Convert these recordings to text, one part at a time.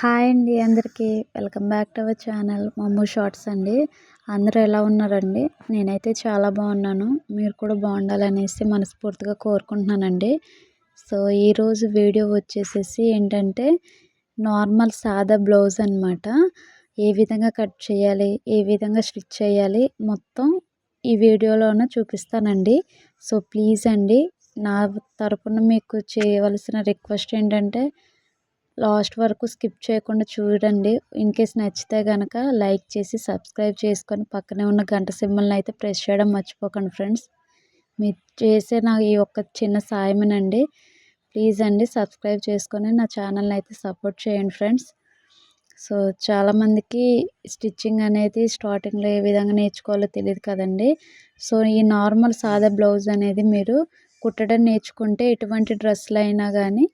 Hi అండి అందరికీ. Welcome back to our channel Mammu shorts అండి. అందరూ ఎలా ఉన్నారండి? నేనైతే చాలా బాగున్నాను. మీరు కూడా బాగుండాలనేసి మనస్ఫూర్తిగా కోరుకుంటున్నానండి. సో ఈరోజు వీడియో వచ్చేసేసి ఏంటంటే నార్మల్ సాదా బ్లౌజ్ అనమాట ఏ విధంగా కట్ చేయాలి? ఏ విధంగా స్టిచ్ చేయాలి? మొత్తం ఈ వీడియోలోనే చూపిస్తానండి. సో ప్లీజ్ అండి నా తరపున మీకు చేయవలసిన రిక్వెస్ట్ ఏంటంటే లాస్ట్ వరకు స్కిప్ చేయకుండా చూడండి. ఇన్ కేస్ నచ్చితే కనుక లైక్ చేసి సబ్స్క్రైబ్ చేసుకొని పక్కనే ఉన్న గంట సింబల్ని అయితే ప్రెస్ చేయడం మర్చిపోకండి ఫ్రెండ్స్. మీరు చేసే నా ఈ ఒక్క చిన్న సాయమేనండి. ప్లీజ్ అండి సబ్స్క్రైబ్ చేసుకొని నా ఛానల్ని అయితే సపోర్ట్ చేయండి ఫ్రెండ్స్. సో చాలామందికి స్టిచ్చింగ్ అనేది స్టార్టింగ్లో ఏ విధంగా నేర్చుకోవాలో తెలియదు కదండి. సో ఈ నార్మల్ సాదా బ్లౌజ్ అనేది మీరు కుట్టడం నేర్చుకుంటే ఎటువంటి డ్రెస్సులు అయినా కానీ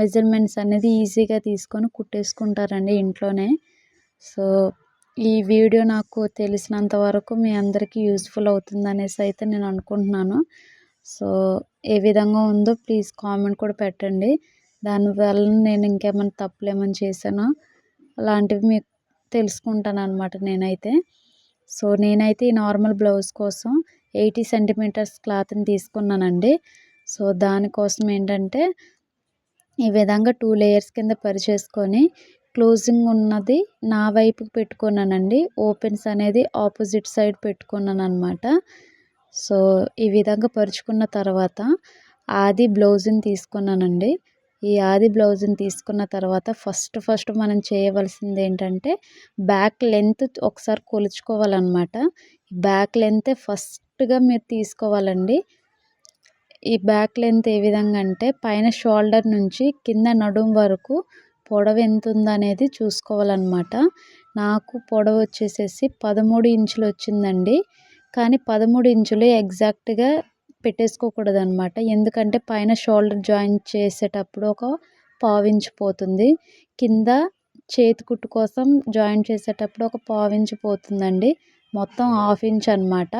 మెజర్మెంట్స్ అనేది ఈజీగా తీసుకొని కుట్టేసుకుంటారండి ఇంట్లోనే. సో ఈ వీడియో నాకు తెలిసినంత వరకు మీ అందరికీ యూస్ఫుల్ అవుతుంది అనేసి అయితే నేను అనుకుంటున్నాను. సో ఏ విధంగా ఉందో ప్లీజ్ కామెంట్ కూడా పెట్టండి. దానివల్ల నేను ఇంకేమైనా తప్పులు ఏమైనా చేశానో అలాంటివి మీకు తెలుసుకుంటాను అనమాట నేనైతే. సో నేనైతే ఈ నార్మల్ బ్లౌజ్ కోసం ఎయిటీ సెంటీమీటర్స్ క్లాత్ని తీసుకున్నానండి. సో దానికోసం ఏంటంటే ఈ విధంగా టూ లేయర్స్ కింద పరిచేసుకొని క్లోజింగ్ ఉన్నది నా వైపు పెట్టుకున్నానండి. ఓపెన్స్ అనేది ఆపోజిట్ సైడ్ పెట్టుకున్నాను అనమాట సో ఈ విధంగా పరుచుకున్న తర్వాత ఆది బ్లౌజ్ని తీసుకున్నానండి. ఈ ఆది బ్లౌజ్ని తీసుకున్న తర్వాత ఫస్ట్ ఫస్ట్ మనం చేయవలసింది ఏంటంటే బ్యాక్ లెంత్ ఒకసారి కొలుచుకోవాలన్నమాట. బ్యాక్ లెంత్ ఫస్ట్గా మీరు తీసుకోవాలండి. ఈ బ్యాక్ లెంత్ ఏ విధంగా అంటే పైన షోల్డర్ నుంచి కింద నడుం వరకు పొడవు ఎంత ఉందనేది చూసుకోవాలన్నమాట. నాకు పొడవు వచ్చేసేసి పదమూడు ఇంచులు వచ్చిందండి. కానీ పదమూడు ఇంచులు ఎగ్జాక్ట్గా పెట్టేసుకోకూడదు అనమాట ఎందుకంటే పైన షోల్డర్ జాయిన్ చేసేటప్పుడు ఒక పావించి పోతుంది. కింద చేతి కుట్టు కోసం జాయిన్ చేసేటప్పుడు ఒక పావించి పోతుందండి. మొత్తం హాఫ్ ఇంచ్ అనమాట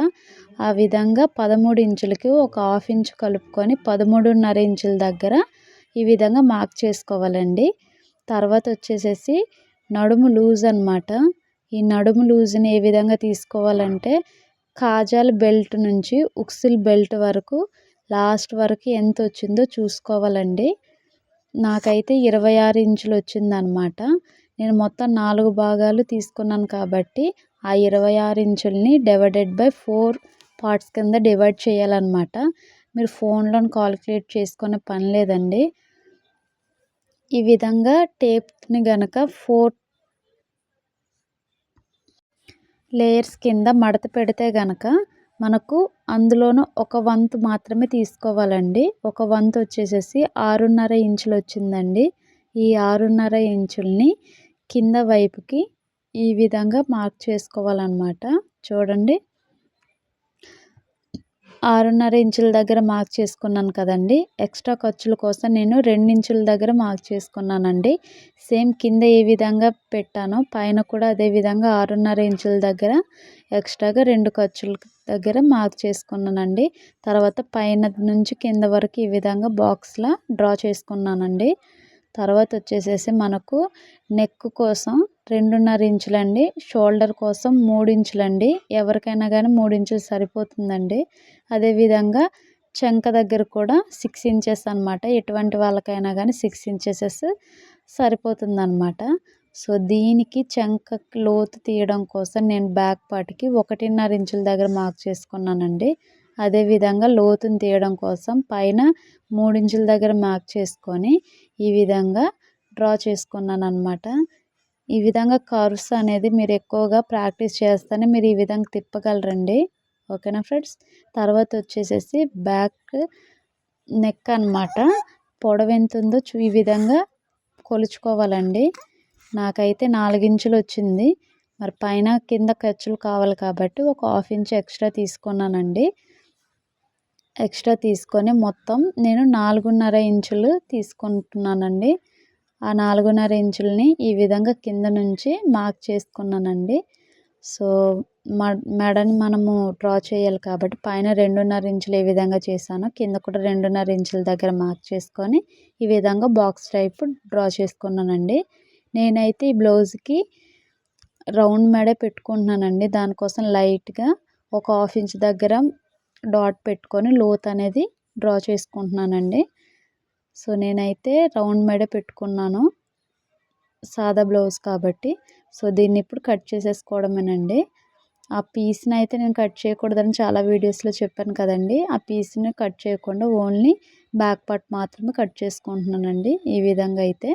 ఆ విధంగా పదమూడు ఇంచులకి ఒక హాఫ్ ఇంచ్ కలుపుకొని పదమూడున్నర ఇంచుల దగ్గర ఈ విధంగా మార్క్ చేసుకోవాలండి. తర్వాత వచ్చేసేసి నడుము లూజ్ అనమాట ఈ నడుము లూజ్ని ఏ విధంగా తీసుకోవాలంటే కాజాల బెల్ట్ నుంచి ఉక్సిల్ బెల్ట్ వరకు లాస్ట్ వరకు ఎంత వచ్చిందో చూసుకోవాలండి. నాకైతే ఇరవై ఆరు ఇంచులు వచ్చిందనమాట నేను మొత్తం నాలుగు భాగాలు తీసుకున్నాను కాబట్టి ఆ ఇరవై ఆరు ఇంచుల్ని డివైడెడ్ బై ఫోర్ పార్ట్స్ కింద డివైడ్ చేయాలన్నమాట. మీరు ఫోన్లో కాలిక్యులేట్ చేసుకునే పని లేదండి. ఈ విధంగా టేప్ని గనక ఫోర్ లేయర్స్ కింద మడత పెడితే గనక మనకు అందులోనూ ఒక వంతు మాత్రమే తీసుకోవాలండి. ఒక వంతు వచ్చేసేసి ఆరున్నర ఇంచులు వచ్చిందండి ఈ ఆరున్నర ఇంచుల్ని కింద వైపుకి ఈ విధంగా మార్క్ చేసుకోవాలన్నమాట. చూడండి. ఆరున్నర ఇంచుల దగ్గర మార్క్ చేసుకున్నాను కదండి. ఎక్స్ట్రా ఖర్చుల కోసం నేను రెండు ఇంచుల దగ్గర మార్క్ చేసుకున్నానండి. సేమ్ కింద ఏ విధంగా పెట్టానో పైన కూడా అదే విధంగా ఆరున్నర ఇంచుల దగ్గర ఎక్స్ట్రాగా రెండు ఖర్చుల దగ్గర మార్క్ చేసుకున్నానండి. తర్వాత పైన నుంచి కింద వరకు ఈ విధంగా బాక్స్లా డ్రా చేసుకున్నానండి. తర్వాత వచ్చేసేసి మనకు నెక్ కోసం రెండున్నర ఇంచులండి షోల్డర్ కోసం మూడు ఇంచులండి ఎవరికైనా కానీ మూడు ఇంచులు సరిపోతుందండి. అదేవిధంగా చెంక దగ్గర కూడా సిక్స్ ఇంచెస్ అనమాట ఎటువంటి వాళ్ళకైనా కానీ సిక్స్ ఇంచెసెస్ సరిపోతుంది అనమాట సో దీనికి చెంక లోతు తీయడం కోసం నేను బ్యాక్ పార్ట్కి ఒకటిన్నర ఇంచుల దగ్గర మార్క్ చేసుకున్నానండి. అదేవిధంగా లోతుని తీయడం కోసం పైన మూడించుల దగ్గర మార్క్ చేసుకొని ఈ విధంగా డ్రా చేసుకున్నాను అనమాట ఈ విధంగా కర్వ్స్ అనేది మీరు ఎక్కువగా ప్రాక్టీస్ చేస్తేనే మీరు ఈ విధంగా తిప్పగలరండి. ఓకేనా ఫ్రెండ్స్? తర్వాత వచ్చేసేసి బ్యాక్ నెక్ అనమాట పొడవెంతుందో చూ ఈ విధంగా కొలుచుకోవాలండి. నాకైతే నాలుగించులు వచ్చింది. మరి పైన కింద ఖర్చులు కావాలి కాబట్టి ఒక హాఫ్ ఇంచ్ ఎక్స్ట్రా తీసుకున్నానండి. ఎక్స్ట్రా తీసుకొని మొత్తం నేను నాలుగున్నర ఇంచులు తీసుకుంటున్నానండి. ఆ నాలుగున్నర ఇంచులని ఈ విధంగా కింద నుంచి మార్క్ చేసుకున్నానండి. సో మెడని మనము డ్రా చేయాలి కాబట్టి పైన రెండున్నర ఇంచులు ఏ విధంగా చేశానో కింద కూడా రెండున్నర ఇంచుల దగ్గర మార్క్ చేసుకొని ఈ విధంగా బాక్స్ టైప్ డ్రా చేసుకున్నానండి. నేనైతే ఈ బ్లౌజ్కి రౌండ్ మెడ పెట్టుకుంటున్నానండి. దానికోసం లైట్గా ఒక హాఫ్ ఇంచ్ దగ్గర డాట్ పెట్టుకొని లోత్ అనేది డ్రా చేసుకుంటున్నానండి. సో నేనైతే రౌండ్ మెడ పెట్టుకున్నాను. సాదా బ్లౌజ్ కాబట్టి. సో దీన్ని ఇప్పుడు కట్ చేసేసుకోవడమేనండి. ఆ పీస్ని అయితే నేను కట్ చేయకూడదని చాలా వీడియోస్లో చెప్పాను కదండి. ఆ పీస్ని కట్ చేయకుండా ఓన్లీ బ్యాక్ పార్ట్ మాత్రమే కట్ చేసుకుంటున్నానండి. ఈ విధంగా అయితే.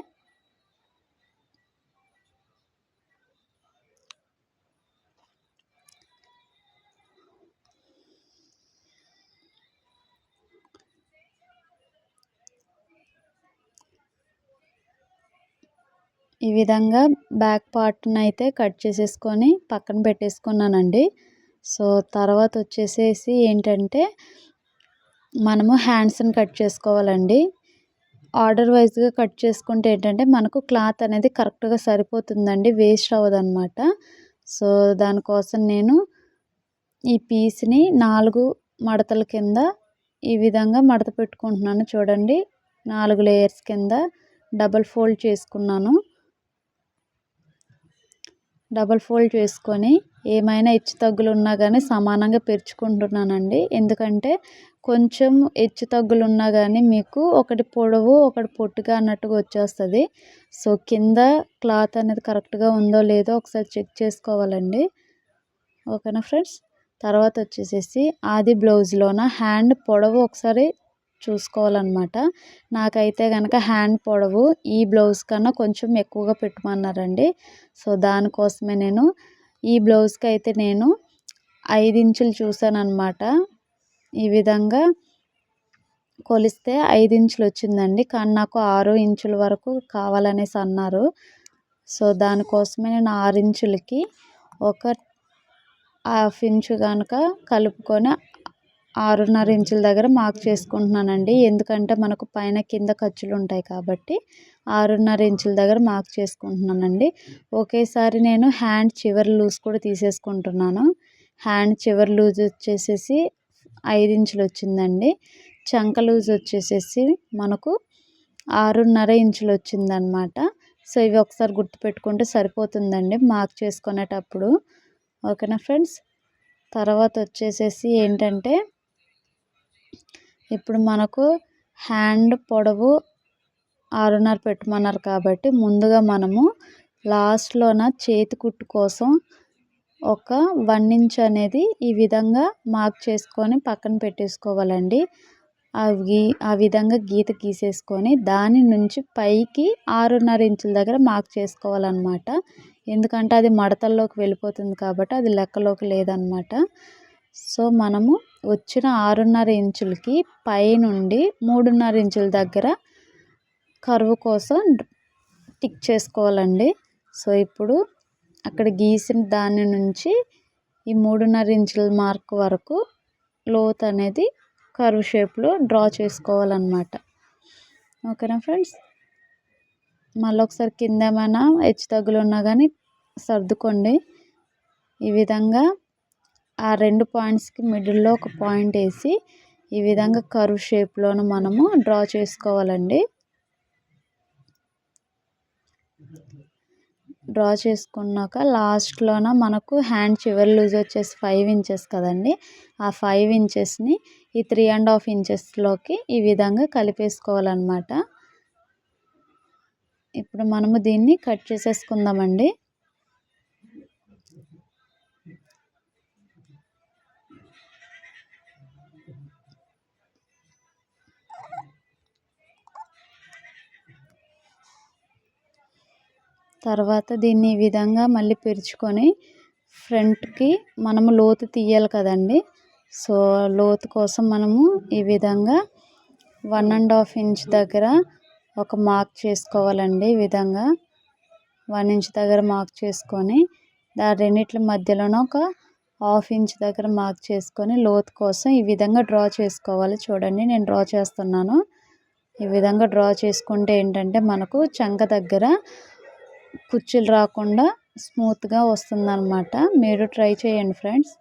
ఈ విధంగా బ్యాక్ పార్ట్ని అయితే కట్ చేసేసుకొని పక్కన పెట్టేసుకున్నానండి. సో తర్వాత వచ్చేసేసి ఏంటంటే మనము హ్యాండ్స్ని కట్ చేసుకోవాలండి. ఆర్డర్ వైజ్గా కట్ చేసుకుంటే ఏంటంటే మనకు క్లాత్ అనేది కరెక్ట్గా సరిపోతుందండి వేస్ట్ అవ్వదన్నమాట. సో దానికోసం నేను ఈ పీస్ని నాలుగు మడతల కింద ఈ విధంగా మడత పెట్టుకుంటున్నాను చూడండి. నాలుగు లేయర్స్ కింద డబల్ ఫోల్డ్ చేసుకున్నాను. డబల్ ఫోల్డ్ చేసుకొని ఏమైనా హెచ్చు తగ్గులు ఉన్నా కానీ సమానంగా పెరుచుకుంటున్నానండి. ఎందుకంటే కొంచెం హెచ్చు తగ్గులు ఉన్నా కానీ మీకు ఒకటి పొడవు ఒకటి పొట్టుగా అన్నట్టుగా వచ్చేస్తుంది. సో కింద క్లాత్ అనేది కరెక్ట్గా ఉందో లేదో ఒకసారి చెక్ చేసుకోవాలండి. ఓకేనా ఫ్రెండ్స్? తర్వాత వచ్చేసేసి ఆది బ్లౌజ్లోన? హ్యాండ్ పొడవు ఒకసారి చూసుకోవాలన్నమాట. నాకైతే కనుక హ్యాండ్ పొడవు ఈ బ్లౌజ్ కన్నా కొంచెం ఎక్కువగా పెట్టమన్నారండి. సో దానికోసమే నేను ఈ బ్లౌజ్కి అయితే నేను ఐదు ఇంచులు చూసాను ఈ విధంగా కొలిస్తే ఐదు ఇంచులు వచ్చిందండి కానీ నాకు ఆరు ఇంచుల వరకు కావాలనేసి అన్నారు. సో దానికోసమే నేను ఆరు ఇంచులకి ఒక హాఫ్ ఇంచు కనుక కలుపుకొని ఆరున్నర ఇంచుల దగ్గర మార్క్ చేసుకుంటున్నానండి. ఎందుకంటే మనకు పైన కింద ఖర్చులు ఉంటాయి కాబట్టి ఆరున్నర ఇంచుల దగ్గర మార్క్ చేసుకుంటున్నానండి. ఒకేసారి నేను హ్యాండ్ చివరి లూజ్ కూడా తీసేసుకుంటున్నాను. హ్యాండ్ చివరి లూజ్ వచ్చేసేసి ఐదు ఇంచులు వచ్చిందండి. చంక లూజ్ వచ్చేసేసి మనకు ఆరున్నర ఇంచులు వచ్చిందనమాట. సో ఇవి ఒకసారి గుర్తుపెట్టుకుంటే సరిపోతుందండి మార్క్ చేసుకునేటప్పుడు. ఓకేనా ఫ్రెండ్స్? తర్వాత వచ్చేసేసి ఏంటంటే ఇప్పుడు మనకు హ్యాండ్ పొడవు ఆరున్నర పెట్టమన్నారు కాబట్టి ముందుగా మనము లాస్ట్లోన చేతి కుట్టు కోసం ఒక వన్ ఇంచ్ అనేది ఈ విధంగా మార్క్ చేసుకొని పక్కన పెట్టేసుకోవాలండి. అవి ఆ విధంగా గీత గీసేసుకొని దాని నుంచి పైకి ఆరున్నర ఇంచుల దగ్గర మార్క్ చేసుకోవాలన్నమాట. ఎందుకంటే అది మడతల్లోకి వెళ్ళిపోతుంది కాబట్టి అది లెక్కలోకి లేదనమాట సో మనము వచ్చిన ఆరున్నర ఇంచులకి పైనుండి మూడున్నర ఇంచుల దగ్గర కరువు కోసం టిక్ చేసుకోవాలండి. సో ఇప్పుడు అక్కడ గీసిన దాని నుంచి ఈ మూడున్నర ఇంచుల మార్క్ వరకు లోత్ అనేది కరువు షేప్లో డ్రా చేసుకోవాలన్నమాట. ఓకేనా ఫ్రెండ్స్? మళ్ళీ ఒకసారి కింద ఏమైనా హెచ్చు తగ్గులు ఉన్నా కానీ సర్దుకోండి. ఈ విధంగా ఆ రెండు పాయింట్స్కి మిడిల్లో ఒక పాయింట్ వేసి ఈ విధంగా కర్వ్ షేప్లోను మనము డ్రా చేసుకోవాలండి. డ్రా చేసుకున్నాక లాస్ట్లోన మనకు హ్యాండ్ చివరి లూజ్ వచ్చేసి ఫైవ్ ఇంచెస్ కదండి. ఆ ఫైవ్ ఇంచెస్ని ఈ త్రీ అండ్ హాఫ్ ఇంచెస్లోకి ఈ విధంగా కలిపేసుకోవాలన్నమాట. ఇప్పుడు మనము దీన్ని కట్ చేసేసుకుందామండి. తర్వాత దీన్ని ఈ విధంగా మళ్ళీ పెరుచుకొని ఫ్రంట్కి మనము లోతు తీయాలి కదండి. సో లోతు కోసం మనము ఈ విధంగా వన్ అండ్ హాఫ్ ఇంచ్ దగ్గర ఒక మార్క్ చేసుకోవాలండి ఈ విధంగా. వన్ ఇంచ్ దగ్గర మార్క్ చేసుకొని దాని రెండిట్ల మధ్యలోనూ ఒక హాఫ్ ఇంచ్ దగ్గర మార్క్ చేసుకొని లోతు కోసం ఈ విధంగా డ్రా చేసుకోవాలి. చూడండి నేను డ్రా చేస్తున్నాను. ఈ విధంగా డ్రా చేసుకుంటే ఏంటంటే మనకు చంక దగ్గర కుర్చీలు రాకుండా స్మూత్గా వస్తుందన్నమాట. మీరు ట్రై చేయండి ఫ్రెండ్స్.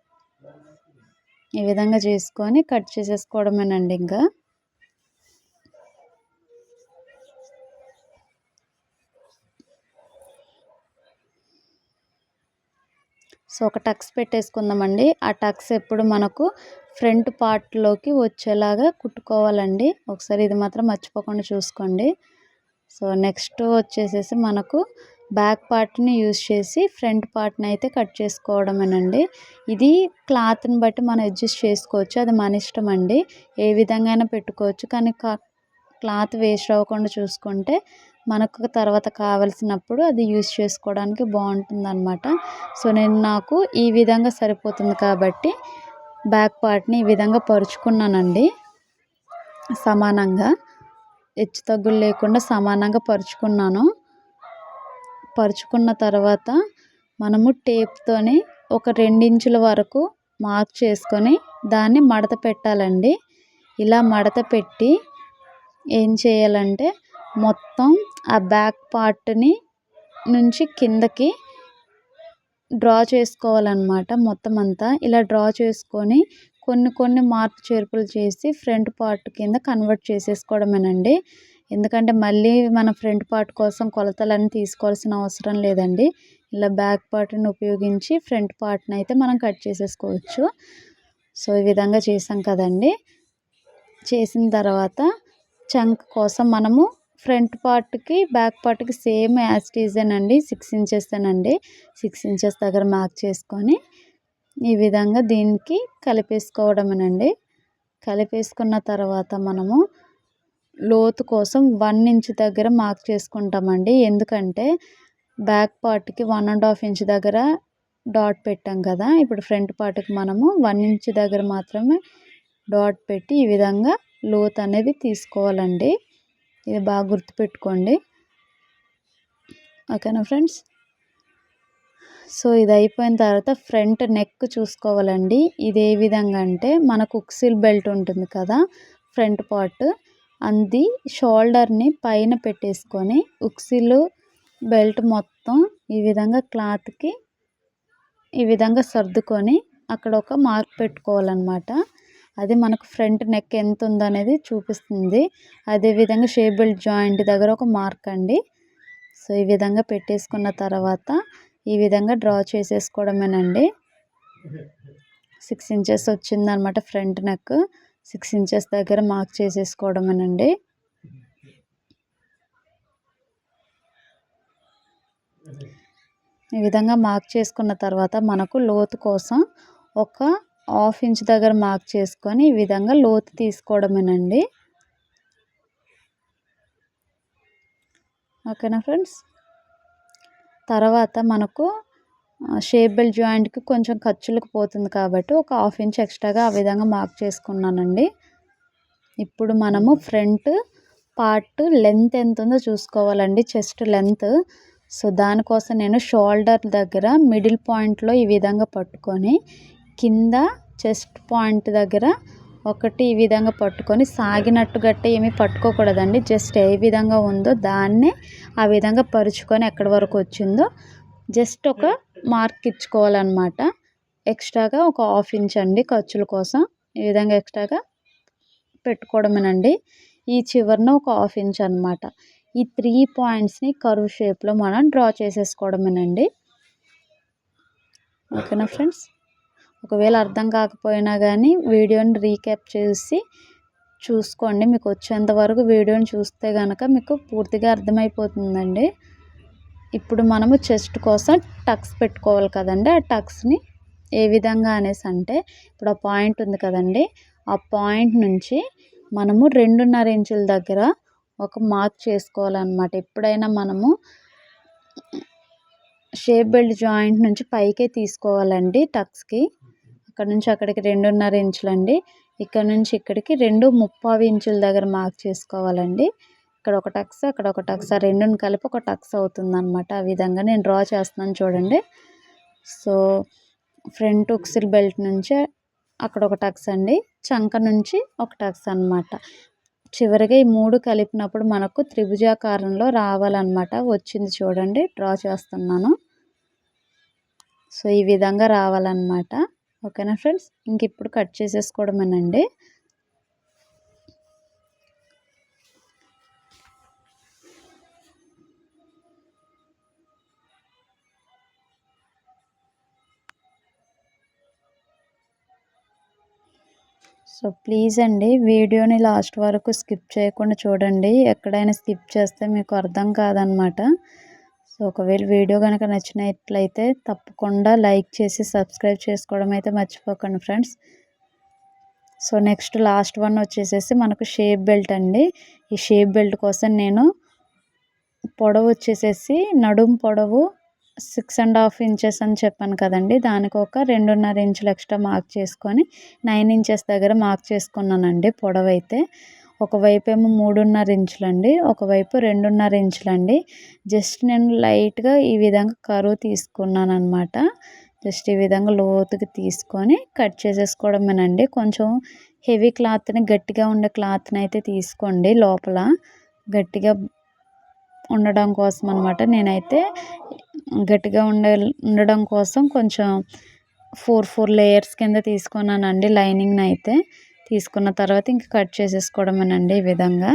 ఈ విధంగా చేసుకొని కట్ చేసేసుకోవడమేనండి ఇంకా. సో ఒక టక్స్ పెట్టేసుకుందామండి. ఆ టక్స్ ఎప్పుడు మనకు ఫ్రంట్ పార్ట్లోకి వచ్చేలాగా కుట్టుకోవాలండి. ఒకసారి ఇది మాత్రం మర్చిపోకుండా చూసుకోండి. సో నెక్స్ట్ వచ్చేసేసి మనకు బ్యాక్ పార్ట్ని యూజ్ చేసి ఫ్రంట్ పార్ట్ని అయితే కట్ చేసుకోవడమేనండి. ఇది క్లాత్ని బట్టి మనం అడ్జస్ట్ చేసుకోవచ్చు. అది మన ఇష్టం అండి ఏ విధంగా అయినా పెట్టుకోవచ్చు. కానీ క్లాత్ వేస్ట్ అవ్వకుండా చూసుకుంటే మనకు తర్వాత కావలసినప్పుడు అది యూజ్ చేసుకోవడానికి బాగుంటుంది అనమాట సో నేను నాకు ఈ విధంగా సరిపోతుంది కాబట్టి బ్యాక్ పార్ట్ని ఈ విధంగా పరుచుకున్నానండి. సమానంగా. హెచ్చు తగ్గులు లేకుండా సమానంగా పరుచుకున్నాను. పరుచుకున్న తర్వాత మనము టేప్తోని ఒక రెండించుల వరకు మార్క్ చేసుకొని దాన్ని మడత పెట్టాలండి. ఇలా మడత పెట్టి ఏం చేయాలంటే మొత్తం ఆ బ్యాక్ పార్ట్ని నుంచి కిందకి డ్రా చేసుకోవాలన్నమాట మొత్తం అంతా. ఇలా డ్రా చేసుకొని కొన్ని కొన్ని మార్పు చేర్పులు చేసి ఫ్రంట్ పార్ట్ కింద కన్వర్ట్ చేసేసుకోవడమేనండి. ఎందుకంటే మళ్ళీ మన ఫ్రంట్ పార్ట్ కోసం కొలతలన్నీ తీసుకోవాల్సిన అవసరం లేదండి. ఇలా బ్యాక్ పార్ట్ని ఉపయోగించి ఫ్రంట్ పార్ట్ని అయితే మనం కట్ చేసేసుకోవచ్చు. సో ఈ విధంగా చేసాం కదండి. చేసిన తర్వాత చంక్ కోసం మనము ఫ్రంట్ పార్ట్కి బ్యాక్ పార్ట్కి సేమ్ యాస్టీజన్ అండి సిక్స్ ఇంచెస్ సిక్స్ ఇంచెస్ దగ్గర మార్క్ చేసుకొని ఈ విధంగా దీనికి కలిపేసుకోవడమేనండి. కలిపేసుకున్న తర్వాత మనము లోతు కోసం వన్ ఇంచ్ దగ్గర మార్క్ చేసుకుంటామండి. ఎందుకంటే బ్యాక్ పార్ట్కి వన్ అండ్ హాఫ్ ఇంచ్ దగ్గర డాట్ పెట్టాం కదా. ఇప్పుడు ఫ్రంట్ పార్ట్కి మనము వన్ ఇంచ్ దగ్గర మాత్రమే డాట్ పెట్టి ఈ విధంగా లోత్ అనేది తీసుకోవాలండి. ఇది బాగా గుర్తుపెట్టుకోండి. ఓకేనా ఫ్రెండ్స్? సో ఇది అయిపోయిన తర్వాత ఫ్రంట్ నెక్ చూసుకోవాలండి. ఇది ఏ విధంగా అంటే మనకు ఉక్సిల్ బెల్ట్ ఉంటుంది కదా ఫ్రంట్ పార్ట్. అది షోల్డర్ని పైన పెట్టేసుకొని ఉక్సీలు బెల్ట్ మొత్తం ఈ విధంగా క్లాత్కి ఈ విధంగా సర్దుకొని అక్కడ ఒక మార్క్ పెట్టుకోవాలన్నమాట. అది మనకు ఫ్రంట్ నెక్ ఎంత ఉందనేది చూపిస్తుంది. అదేవిధంగా షే బెల్ట్ జాయింట్ దగ్గర ఒక మార్క్ అండి. సో ఈ విధంగా పెట్టేసుకున్న తర్వాత ఈ విధంగా డ్రా చేసేసుకోవడమేనండి. సిక్స్ ఇంచెస్ వచ్చిందనమాట ఫ్రంట్ నెక్. సిక్స్ ఇంచెస్ దగ్గర మార్క్ చేసేసుకోవడమేనండి. ఈ విధంగా మార్క్ చేసుకున్న తర్వాత మనకు లోతు కోసం ఒక హాఫ్ ఇంచ్ దగ్గర మార్క్ చేసుకొని ఈ విధంగా లోతు తీసుకోవడమేనండి. ఓకేనా ఫ్రెండ్స్? తర్వాత మనకు షేప్ బెల్ట్ జాయింట్కి కొంచెం ఖర్చులకు పోతుంది కాబట్టి ఒక హాఫ్ ఇంచ్ ఎక్స్ట్రాగా ఆ విధంగా మార్క్ చేసుకున్నానండి. ఇప్పుడు మనము ఫ్రంట్ పార్ట్ లెంత్ ఎంత ఉందో చూసుకోవాలండి చెస్ట్ లెంత్. సో దానికోసం నేను షోల్డర్ దగ్గర మిడిల్ పాయింట్లో ఈ విధంగా పట్టుకొని కింద చెస్ట్ పాయింట్ దగ్గర ఒకటి ఈ విధంగా పట్టుకొని సాగినట్టు గట్ట ఏమీ పట్టుకోకూడదండి. జస్ట్ ఏ విధంగా ఉందో దాన్నే ఆ విధంగా పరుచుకొని ఎక్కడి వరకు వచ్చిందో జస్ట్ ఒక మార్క్ ఇచ్చుకోవాలన్నమాట ఎక్స్ట్రాగా ఒక హాఫ్ ఇంచ్ అండి ఖర్చుల కోసం. ఈ విధంగా ఎక్స్ట్రాగా పెట్టుకోవడమేనండి. ఈ చివరిన ఒక హాఫ్ ఇంచ్ అనమాట ఈ త్రీ పాయింట్స్ని కరువు షేప్లో మనం డ్రా చేసేసుకోవడమేనండి. ఓకేనా ఫ్రెండ్స్? ఒకవేళ అర్థం కాకపోయినా కానీ వీడియోని రీక్యాప్ చేసి చూసుకోండి. మీకు వచ్చేంత వరకు వీడియోని చూస్తే కనుక మీకు పూర్తిగా అర్థమైపోతుందండి. ఇప్పుడు మనము చెస్ట్ కోసం టక్స్ పెట్టుకోవాలి కదండి. ఆ టక్స్ని ఏ విధంగా అనేసి అంటే ఇప్పుడు ఆ పాయింట్ ఉంది కదండి. ఆ పాయింట్ నుంచి మనము రెండున్నర ఇంచుల దగ్గర ఒక మార్క్ చేసుకోవాలన్నమాట. ఎప్పుడైనా మనము షేప్ బెల్ట్ జాయింట్ నుంచి పైకే తీసుకోవాలండి టక్స్కి. అక్కడ నుంచి అక్కడికి రెండున్నర ఇంచులండి. ఇక్కడ నుంచి ఇక్కడికి రెండు ముప్పావి ఇంచుల దగ్గర మార్క్ చేసుకోవాలండి. ఇక్కడ ఒక టక్స్ అక్కడ ఒక టక్స్ ఆ రెండుని కలిపి ఒక టక్స్ అవుతుంది అనమాట ఆ విధంగా నేను డ్రా చేస్తున్నాను చూడండి. సో ఫ్రంట్ ఉక్సిల్ బెల్ట్ నుంచి అక్కడ ఒక టక్స్ అండి. చంక నుంచి ఒక టక్స్ అనమాట చివరిగా ఈ మూడు కలిపినప్పుడు మనకు త్రిభుజాకారంలో రావాలన్నమాట. వచ్చింది చూడండి డ్రా చేస్తున్నాను. సో ఈ విధంగా రావాలన్నమాట. ఓకేనా ఫ్రెండ్స్? ఇంక ఇప్పుడు కట్ చేసేసుకోవడమేనండి. సో ప్లీజ్ అండి వీడియోని లాస్ట్ వరకు స్కిప్ చేయకుండా చూడండి. ఎక్కడైనా స్కిప్ చేస్తే మీకు అర్థం కాదనమాట. సో ఒకవేళ వీడియో కనుక నచ్చినట్లయితే తప్పకుండా లైక్ చేసి సబ్స్క్రైబ్ చేసుకోవడం అయితే మర్చిపోకండి friends. So next last one వచ్చేసేసి మనకు షేప్ బెల్ట్ అండి. ఈ షేప్ బెల్ట్ కోసం నేను పొడవు వచ్చేసేసి నడుం పొడవు సిక్స్ అండ్ హాఫ్ ఇంచెస్ అని చెప్పాను కదండి. దానికి ఒక రెండున్నర ఇంచులు ఎక్స్ట్రా మార్క్ చేసుకొని నైన్ ఇంచెస్ దగ్గర మార్క్ చేసుకున్నానండి పొడవు అయితే ఒకవైపు ఏమో మూడున్నర ఇంచులండి ఒకవైపు రెండున్నర ఇంచులండి. జస్ట్ నేను లైట్గా ఈ విధంగా కరువు తీసుకున్నాను అనమాట జస్ట్ ఈ విధంగా లోతుకి తీసుకొని కట్ చేసేసుకోవడమేనండి. కొంచెం హెవీ క్లాత్ని గట్టిగా ఉండే క్లాత్ని అయితే తీసుకోండి లోపల. గట్టిగా ఉండడం కోసం అనమాట నేనైతే గట్టిగా ఉండే ఉండడం కోసం కొంచెం ఫోర్ ఫోర్ లేయర్స్ కింద తీసుకున్నానండి లైనింగ్ని అయితే తీసుకున్న తర్వాత ఇంక కట్ చేసేసుకోవడమేనండి ఈ విధంగా.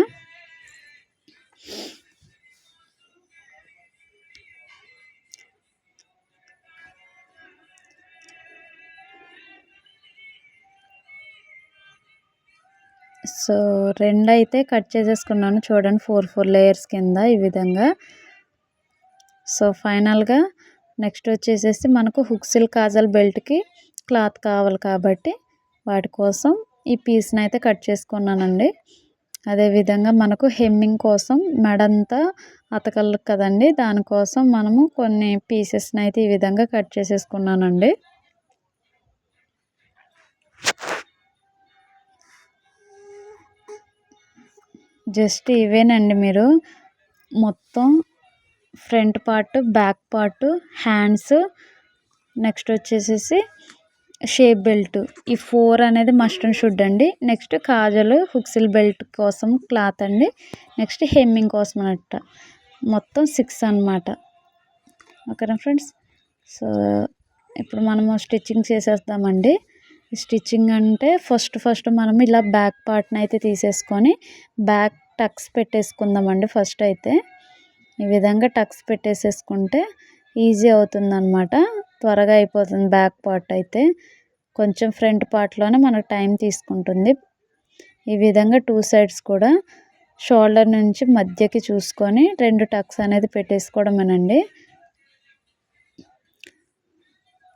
సో రెండు అయితే కట్ చేసేసుకున్నాను చూడండి ఫోర్ ఫోర్ లేయర్స్ కింద ఈ విధంగా. సో ఫైనల్గా నెక్స్ట్ వచ్చేసేసి మనకు హుక్సిల్ కాజల్ బెల్ట్కి క్లాత్ కావాలి కాబట్టి వాటి కోసం ఈ పీస్ని అయితే కట్ చేసుకున్నానండి. అదేవిధంగా మనకు హెమ్మింగ్ కోసం మెడంతా అతకలు కదండి. దానికోసం మనము కొన్ని పీసెస్ని అయితే ఈ విధంగా కట్ చేసేసుకున్నానండి. జస్ట్ ఇవేనండి మీరు. మొత్తం front part back part hands. Next వచ్చేసేసి షేప్ బెల్ట్. ఈ ఫోర్ అనేది మస్ట్ అండ్ షుడ్ అండి. నెక్స్ట్ కాజలు హుక్సిల్ బెల్ట్ కోసం క్లాత్ అండి. నెక్స్ట్ హెమ్మింగ్ కోసం అనట మొత్తం సిక్స్ అనమాట ఓకేనా ఫ్రెండ్స్? సో ఇప్పుడు మనము స్టిచ్చింగ్ చేసేద్దామండి. స్టిచ్చింగ్ అంటే ఫస్ట్ ఫస్ట్ మనం ఇలా బ్యాక్ పార్ట్ని అయితే తీసేసుకొని బ్యాక్ టక్స్ పెట్టేసుకుందామండి ఫస్ట్ అయితే. ఈ విధంగా టక్స్ పెట్టేసేసుకుంటే ఈజీ అవుతుందన్నమాట. త్వరగా అయిపోతుంది బ్యాక్ పార్ట్ అయితే. కొంచెం ఫ్రంట్ పార్ట్లోనే మనకు టైం తీసుకుంటుంది. ఈ విధంగా టూ సైడ్స్ కూడా షోల్డర్ నుంచి మధ్యకి చూసుకొని రెండు టక్స్ అనేది పెట్టేసుకోవడమేనండి.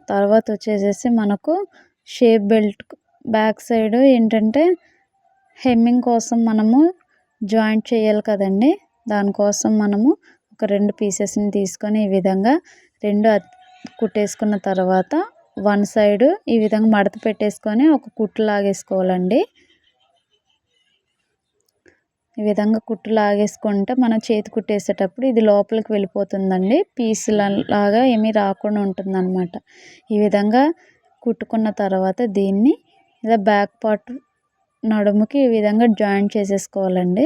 తర్వాత వచ్చేసేసి మనకు షేప్ బెల్ట్ బ్యాక్ సైడ్ ఏంటంటే హెమ్మింగ్ కోసం మనము జాయింట్ చేయాలి కదండి. దానికోసం మనము ఒక రెండు పీసెస్ని తీసుకొని ఈ విధంగా రెండు కుట్టేసుకున్న తర్వాత వన్ సైడ్ ఈ విధంగా మడత పెట్టేసుకొని ఒక కుట్టు లాగేసుకోవాలండి. ఈ విధంగా కుట్టు లాగేసుకుంటే మనం చేతి కుట్టేసేటప్పుడు ఇది లోపలికి వెళ్ళిపోతుందండి. పీసులలాగా ఏమీ రాకుండా ఉంటుందన్నమాట. ఈ విధంగా కుట్టుకున్న తర్వాత దీన్ని ఇలా బ్యాక్ పార్ట్ నడుముకి ఈ విధంగా జాయింట్ చేసేసుకోవాలండి.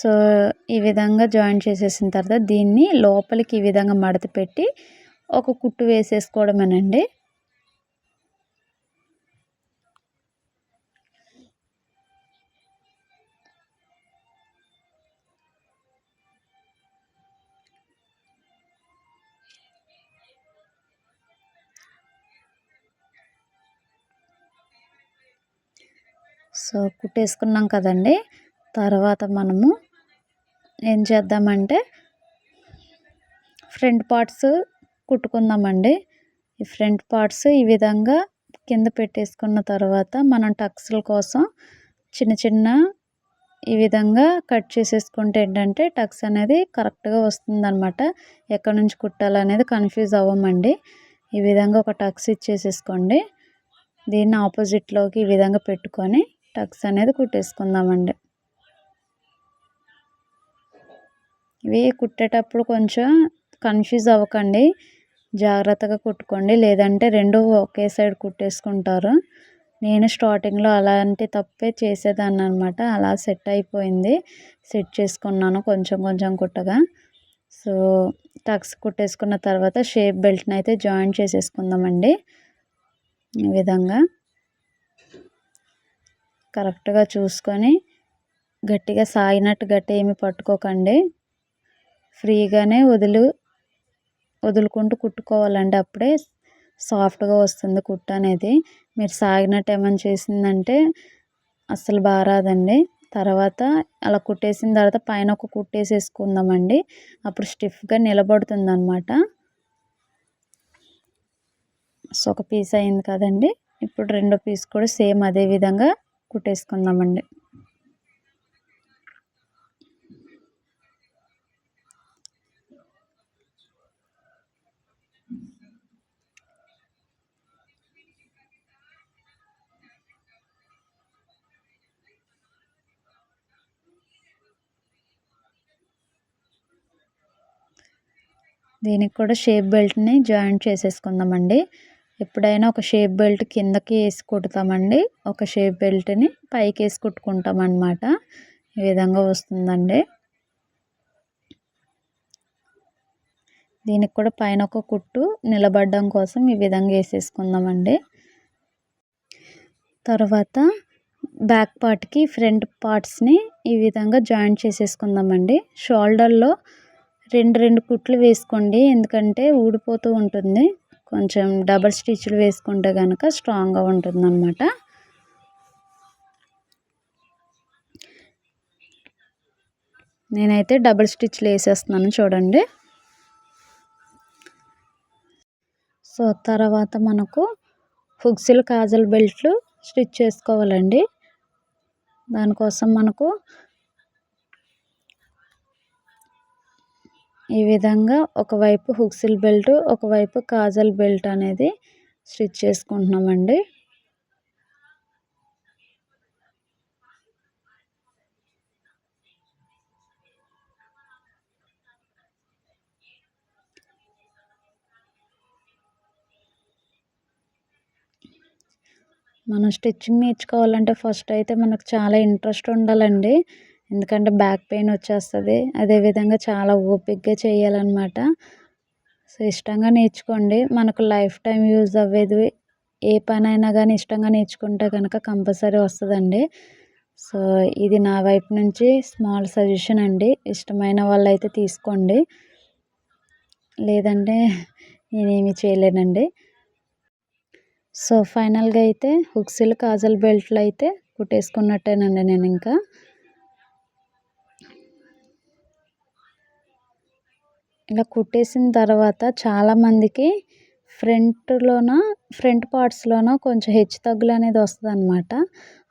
సో ఈ విధంగా జాయిన్ చేసేసిన తర్వాత దీన్ని లోపలికి ఈ విధంగా మడత పెట్టి ఒక కుట్టు వేసేసుకోవడమేనండి. సో కుట్టేసుకున్నాం కదండి. తర్వాత మనము ఏం చేద్దామంటే ఫ్రంట్ పార్ట్స్ కుట్టుకుందామండి. ఈ ఫ్రంట్ పార్ట్స్ ఈ విధంగా కింద పెట్టేసుకున్న తర్వాత మనం టక్స్ల కోసం చిన్న చిన్న ఈ విధంగా కట్ చేసేసుకుంటే ఏంటంటే టక్స్ అనేది కరెక్ట్గా వస్తుందన్నమాట. ఎక్కడి నుంచి కుట్టాలనేది కన్ఫ్యూజ్ అవ్వమండి. ఈ విధంగా ఒక టక్స్ ఇచ్చేసేసుకోండి. దీన్ని ఆపోజిట్లోకి ఈ విధంగా పెట్టుకొని టక్స్ అనేది కుట్టేసుకుందామండి. ఇవి కుట్టేటప్పుడు కొంచెం కన్ఫ్యూజ్ అవ్వకండి. జాగ్రత్తగా కుట్టుకోండి. లేదంటే రెండు ఒకే సైడ్ కుట్టేసుకుంటారు. నేను స్టార్టింగ్లో అలాంటి తప్పే చేసేదాన్ని అనమాట అలా సెట్ అయిపోయింది. సెట్ చేసుకున్నాను కొంచెం కొంచెం కుట్టగా. సో టక్స్ కుట్టేసుకున్న తర్వాత షేప్ బెల్ట్ని అయితే జాయిన్ చేసేసుకుందామండి. ఈ విధంగా. కరెక్ట్గా చూసుకొని గట్టిగా సాగినట్టు గట్టి ఏమి పట్టుకోకండి. ఫ్రీగానే వదులు వదులుకుంటూ కుట్టుకోవాలండి. అప్పుడే సాఫ్ట్గా వస్తుంది కుట్టు అనేది. మీరు సాగినట్టు ఏమైనా చేసిందంటే అస్సలు బాగా రాదండి తర్వాత అలా కుట్టేసిన తర్వాత పైన ఒక కుట్టేసేసుకుందామండి అప్పుడు స్టిఫ్గా నిలబడుతుంది అనమాట సో ఒక పీస్ అయింది కదండి. ఇప్పుడు రెండో పీస్ కూడా సేమ్ అదే విధంగా కుట్టేసుకుందామండి. దీనికి కూడా షేప్ బెల్ట్ని జాయింట్ చేసేసుకుందామండి. ఎప్పుడైనా ఒక షేప్ బెల్ట్ కిందకి వేసి కుడతామండి. ఒక షేప్ బెల్ట్ని పైకి వేసి కుట్టుకుంటాం అన్నమాట ఈ విధంగా వస్తుందండి. దీనికి కూడా పైన ఒక కుట్టు నిలబడడం కోసం ఈ విధంగా వేసేసుకుందామండి. తర్వాత బ్యాక్ పార్ట్కి ఫ్రంట్ పార్ట్స్ని ఈ విధంగా జాయింట్ చేసేసుకుందామండి. షోల్డర్లో రెండు రెండు కుట్లు వేసుకోండి. ఎందుకంటే ఊడిపోతూ ఉంటుంది. కొంచెం డబల్ స్టిచ్లు వేసుకుంటే కనుక స్ట్రాంగ్గా ఉంటుంది అనమాట నేనైతే డబల్ స్టిచ్లు వేసేస్తున్నాను చూడండి. సో తర్వాత మనకు హుక్సిల్ కాజల్ బెల్ట్లు స్టిచ్ చేసుకోవాలండి. దానికోసం మనకు ఈ విధంగా ఒకవైపు హుక్సిల్ బెల్ట్ ఒకవైపు కాజల్ బెల్ట్ అనేది స్టిచ్ చేసుకుంటున్నామండి. మనం స్టిచ్చింగ్ నేర్చుకోవాలంటే ఫస్ట్ అయితే మనకు చాలా ఇంట్రెస్ట్ ఉండాలండి. ఎందుకంటే బ్యాక్ పెయిన్ వచ్చేస్తుంది. అదేవిధంగా చాలా ఓపికగా చేయాలన్నమాట. సో ఇష్టంగా నేర్చుకోండి. మనకు లైఫ్ టైం యూజ్ అవ్వేది ఏ పనైనా కానీ ఇష్టంగా నేర్చుకుంటే కనుక కంపల్సరీ వస్తుందండి. సో ఇది నా వైపు నుంచి స్మాల్ సజెషన్ అండి. ఇష్టమైన వాళ్ళు అయితే తీసుకోండి. లేదంటే నేనేమి చేయలేనండి. సో ఫైనల్గా అయితే హుక్సిల్ కాజల్ బెల్ట్లు అయితే కుట్టేసుకున్నట్టేనండి నేను ఇంకా ఇలా కుట్టేసిన తర్వాత చాలామందికి ఫ్రంట్లోన ఫ్రంట్ పార్ట్స్లోన కొంచెం హెచ్చు తగ్గులు అనేది వస్తుంది అనమాట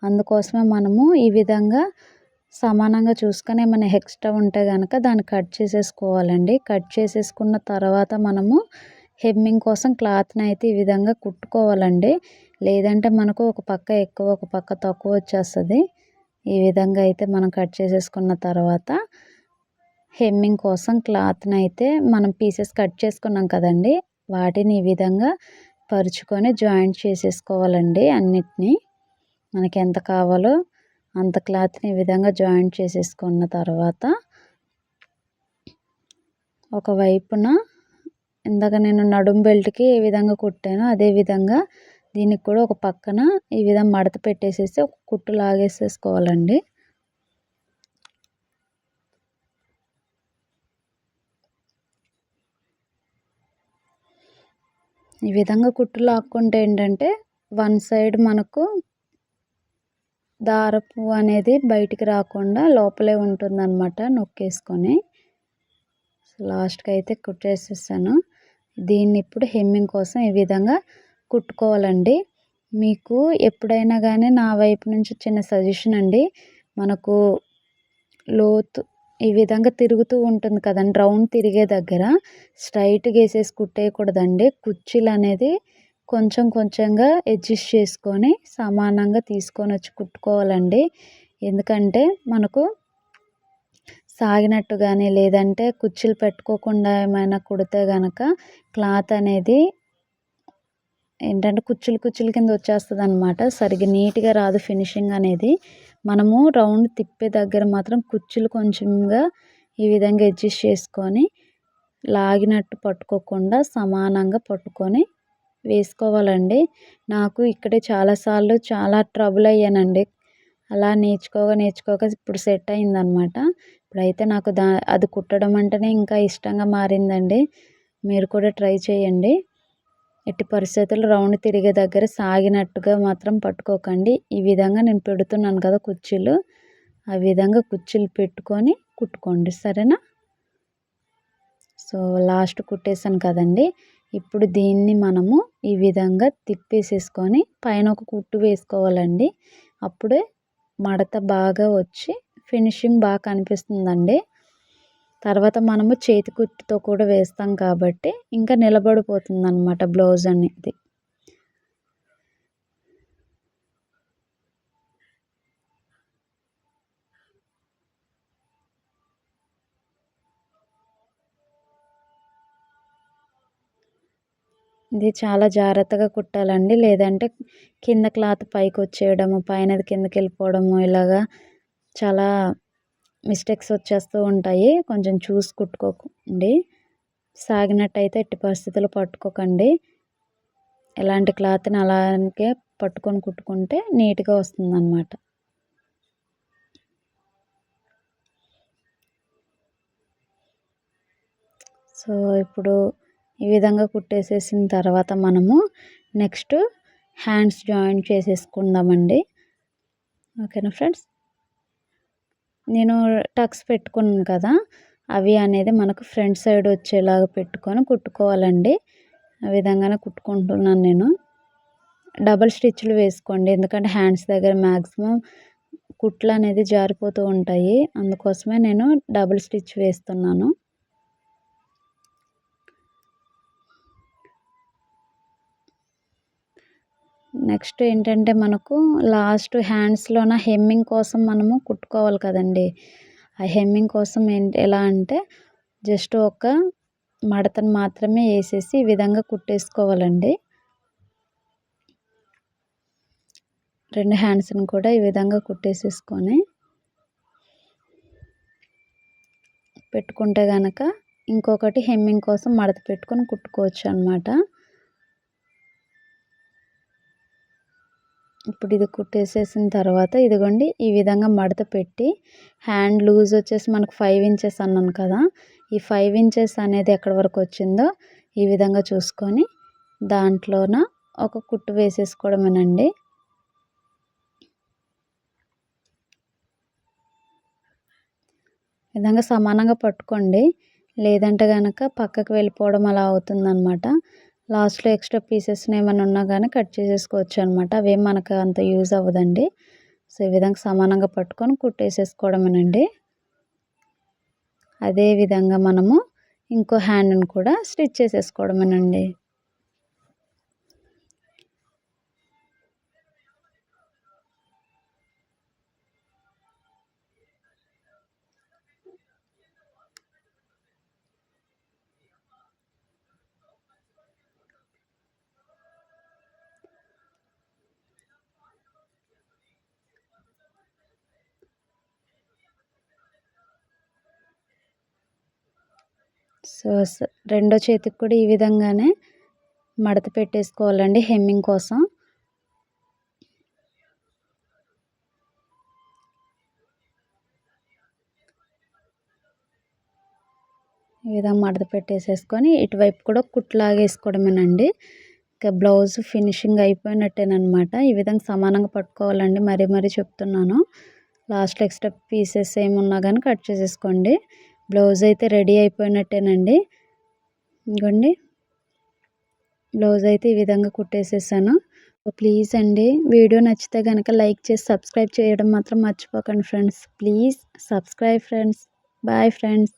అందుకోసమే మనము ఈ విధంగా సమానంగా చూసుకొని ఏమైనా ఎక్స్ట్రా ఉంటే కనుక దాన్ని కట్ చేసేసుకోవాలండి. కట్ చేసేసుకున్న తర్వాత మనము హెమ్మింగ్ కోసం క్లాత్ని అయితే ఈ విధంగా కుట్టుకోవాలండి. లేదంటే మనకు ఒక పక్క ఎక్కువ ఒక పక్క తక్కువ వచ్చేస్తుంది. ఈ విధంగా అయితే మనం కట్ చేసేసుకున్న తర్వాత హెమ్మింగ్ కోసం క్లాత్ని అయితే మనం పీసెస్ కట్ చేసుకున్నాం కదండి వాటిని ఈ విధంగా పరుచుకొని జాయింట్ చేసేసుకోవాలండి అన్నిటినీ. మనకి ఎంత కావాలో అంత క్లాత్ని ఈ విధంగా జాయింట్ చేసేసుకున్న తర్వాత ఒకవైపున ఇందాక నేను నడుం బెల్ట్కి ఏ విధంగా కుట్టానో అదే విధంగా దీనికి కూడా ఒక పక్కన ఈ విధంగా మడత పెట్టేసేసి ఒక కుట్టు లాగేసేసుకోవాలండి. ఈ విధంగా కుట్టు లాక్కుంటే ఏంటంటే వన్ సైడ్ మనకు దారపు అనేది బయటికి రాకుండా లోపలే ఉంటుందన్నమాట నొక్కేసుకొని. లాస్ట్కి అయితే కుట్టేసేసాను. దీన్ని ఇప్పుడు హెమ్మింగ్ కోసం ఈ విధంగా కుట్టుకోవాలండి. మీకు ఎప్పుడైనా కానీ నా వైపు నుంచి చిన్న సజెషన్ అండి. మనకు లోతు ఈ విధంగా తిరుగుతూ ఉంటుంది కదండి. రౌండ్ తిరిగే దగ్గర స్ట్రైట్గా వేసేసి కుట్టేయకూడదండి. కుర్చీలు అనేది కొంచెం కొంచెంగా అడ్జస్ట్ చేసుకొని సమానంగా తీసుకొని వచ్చి కుట్టుకోవాలండి. ఎందుకంటే మనకు సాగినట్టు కానీ లేదంటే కుర్చీలు పెట్టుకోకుండా ఏమైనా కుడితే కనుక క్లాత్ అనేది ఏంటంటే కుచ్చులు కుచ్చులు కింద వచ్చేస్తుంది అనమాట సరిగ్గా నీట్గా రాదు ఫినిషింగ్ అనేది. మనము రౌండ్ తిప్పే దగ్గర మాత్రం కుచ్చులు కొంచెంగా ఈ విధంగా అడ్జస్ట్ చేసుకొని లాగినట్టు పట్టుకోకుండా సమానంగా పట్టుకొని వేసుకోవాలండి. నాకు ఇక్కడే చాలాసార్లు చాలా ట్రబుల్ అయ్యానండి. అలా నేర్చుకోగా నేర్చుకోగా ఇప్పుడు సెట్ అయిందనమాట. ఇప్పుడైతే నాకు దా అది కుట్టడం అంటేనే ఇంకా ఇష్టంగా మారిందండి. మీరు కూడా ట్రై చేయండి. ఎట్టి పరిస్థితులు రౌండ్ తిరిగే దగ్గర సాగినట్టుగా మాత్రం పట్టుకోకండి. ఈ విధంగా నేను పెడుతున్నాను కదా కుర్చీలు. ఆ విధంగా కుర్చీలు పెట్టుకొని కుట్టుకోండి. సరేనా? సో లాస్ట్ కుట్టేసాను కదండి. ఇప్పుడు దీన్ని మనము ఈ విధంగా తిప్పేసేసుకొని పైన ఒక కుట్టు వేసుకోవాలండి. అప్పుడే మడత బాగా వచ్చి ఫినిషింగ్ బాగా కనిపిస్తుందండి. తర్వాత మనము చేతి కుట్టుతో కూడా వేస్తాం కాబట్టి ఇంకా నిలబడిపోతుంది అనమాట బ్లౌజ్ అనేది. ఇది చాలా జాగ్రత్తగా కుట్టాలండి. లేదంటే కింద క్లాత్ పైకి వచ్చేయడము పైనది కిందకి వెళ్ళిపోవడము ఇలాగా చాలా మిస్టేక్స్ వచ్చేస్తూ ఉంటాయి. కొంచెం చూసి కుట్టుకోకండి. సాగినట్టయితే ఎట్టి పరిస్థితులు పట్టుకోకండి. ఎలాంటి క్లాత్ని అలాగే పట్టుకొని కుట్టుకుంటే నీట్గా వస్తుందన్నమాట. సో ఇప్పుడు ఈ విధంగా కుట్టేసేసిన తర్వాత మనము నెక్స్ట్ హ్యాండ్స్ జాయిన్ చేసేసుకుందామండి. ఓకేనా ఫ్రెండ్స్? నేను టక్స్ పెట్టుకున్నాను కదా అవి అనేది మనకు ఫ్రంట్ సైడ్ వచ్చేలాగా పెట్టుకొని కుట్టుకోవాలండి. ఆ విధంగానే కుట్టుకుంటున్నాను నేను. డబల్ స్టిచ్లు వేసుకోండి ఎందుకంటే హ్యాండ్స్ దగ్గర మ్యాక్సిమం కుట్లు అనేది జారిపోతూ ఉంటాయి. అందుకోసమే నేను డబుల్ స్టిచ్ వేస్తున్నాను. నెక్స్ట్ ఏంటంటే మనకు లాస్ట్ హ్యాండ్స్లోన హెమ్మింగ్ కోసం మనము కుట్టుకోవాలి కదండి. ఆ హెమ్మింగ్ కోసం ఏంటి ఎలా అంటే జస్ట్ ఒక మడతను మాత్రమే వేసేసి ఈ విధంగా కుట్టేసుకోవాలండి. రెండు హ్యాండ్స్ని కూడా ఈ విధంగా కుట్టేసేసుకొని పెట్టుకుంటే కనుక ఇంకొకటి హెమ్మింగ్ కోసం మడత పెట్టుకొని కుట్టుకోవచ్చు అనమాట ఇప్పుడు ఇది కుట్టేసేసిన తర్వాత ఇదిగోండి ఈ విధంగా మడత పెట్టి హ్యాండ్ లూజ్ వచ్చేసి మనకు ఫైవ్ ఇంచెస్ అన్నాను కదా ఈ ఫైవ్ ఇంచెస్ అనేది ఎక్కడి వరకు వచ్చిందో ఈ విధంగా చూసుకొని దాంట్లోన ఒక కుట్టు వేసేసుకోవడమేనండి. విధంగా సమానంగా పట్టుకోండి లేదంటే కనుక పక్కకు వెళ్ళిపోవడం అలా అవుతుందన్నమాట. లాస్ట్లో ఎక్స్ట్రా పీసెస్ ఏమైనా ఉన్నా కానీ కట్ చేసేసుకోవచ్చు అనమాట అవేం మనకు అంత యూజ్ అవ్వదండి. సో ఈ విధంగా సమానంగా పట్టుకొని కుట్టేసేసుకోవడమేనండి. అదే విధంగా మనము ఇంకో హ్యాండ్ని కూడా స్టిచ్ చేసేసుకోవడమేనండి. సో రెండో చేతికి కూడా ఈ విధంగానే మడత పెట్టేసుకోవాలండి హెమ్మింగ్ కోసం. ఈ విధంగా మడత పెట్టేసేసుకొని ఇటువైపు కూడా కుట్లాగేసుకోవడమేనండి ఇంకా బ్లౌజ్ ఫినిషింగ్ అయిపోయినట్టేనమాట ఈ విధంగా సమానంగా పట్టుకోవాలండి. మరీ మరీ చెప్తున్నాను. లాస్ట్ ఎక్స్ట్రా పీసెస్ ఏమున్నా కానీ కట్ చేసేసుకోండి. బ్లౌజ్ అయితే రెడీ అయిపోయినట్టేనండి. ఇంకోండి. బ్లౌజ్ అయితే ఈ విధంగా కుట్టేసేసాను. ప్లీజ్ అండి వీడియో నచ్చితే కనుక లైక్ చేసి సబ్స్క్రైబ్ చేయడం మాత్రం మర్చిపోకండి friends. Please subscribe friends. Bye friends.